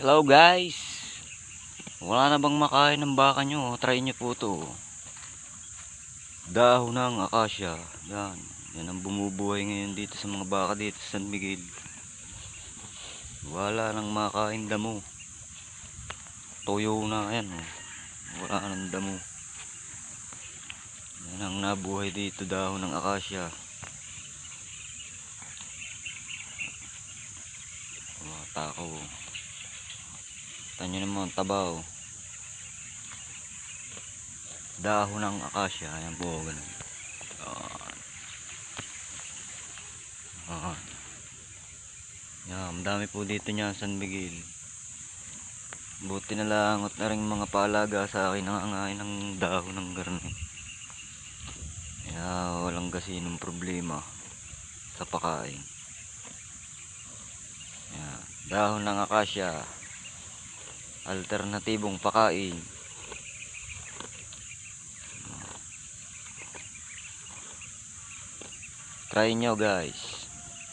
Hello guys. Wala na bang makain ng baka nyo? Try nyo po to. Dahon ng akasya. Yan. Yan ang bumubuhay ngayon dito sa mga baka dito sa San Miguel. Wala nang makain damo. Toyo na yan. Oh. Wala nang damo. Yan ang nabuhay dito dahon ng akasya. Mga takaw. Oh. Tanyo naman, tabaw. Dahon ng akasya. Ayan po, ganun. Yan. Yan. Yan, madami po dito niya San Miguel. Buti na lang at na rin mga paalaga sa akin nangangain ng dahon ng garne. Kaya walang gasinong problema sa pakain. Yan, dahon ng akasya alternatibong pakain. Try nyo guys